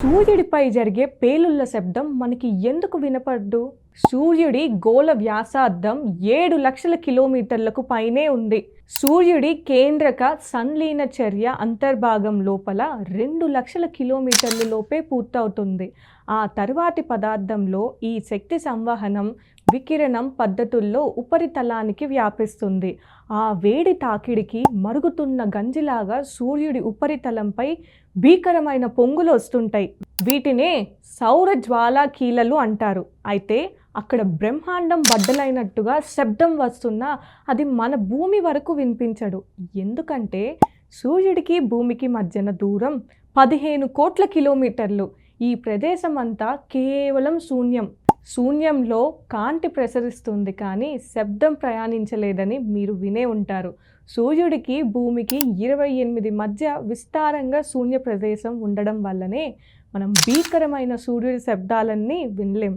సూర్యుడిపై జరిగే పేలుళ్ళ శబ్దం మనకి ఎందుకు వినపడ్డు? సూర్యుడి గోళ వ్యాసార్థం ఏడు లక్షల కిలోమీటర్లకు పైనే ఉంది. సూర్యుడి కేంద్రక సంలీన చర్య అంతర్భాగం లోపల రెండు లక్షల కిలోమీటర్ల లోపే పూర్తవుతుంది. ఆ తర్వాతి పదార్థంలో ఈ శక్తి సంవహనం వికిరణం పద్ధతుల్లో ఉపరితలానికి వ్యాపిస్తుంది. ఆ వేడి తాకిడికి మరుగుతున్న గంజిలాగా సూర్యుడి ఉపరితలంపై భీకరమైన పొంగులు వస్తుంటాయి. వీటినే సౌర జ్వాలా కీలలు అంటారు. అయితే అక్కడ బ్రహ్మాండం బద్దలైనట్టుగా శబ్దం వస్తున్నా అది మన భూమి వరకు వినిపించడు. ఎందుకంటే సూర్యుడికి భూమికి మధ్యన దూరం పదిహేను కోట్ల కిలోమీటర్లు. ఈ ప్రదేశం అంతా కేవలం శూన్యం. శూన్యంలో కాంతి ప్రసరిస్తుంది కానీ శబ్దం ప్రయాణించలేదని మీరు వినే ఉంటారు. సూర్యుడికి భూమికి ఇరవై ఎనిమిది మధ్య విస్తారంగా శూన్య ప్రదేశం ఉండడం వల్లనే మనం భీకరమైన సూర్యుడి శబ్దాలన్నీ వినలేం.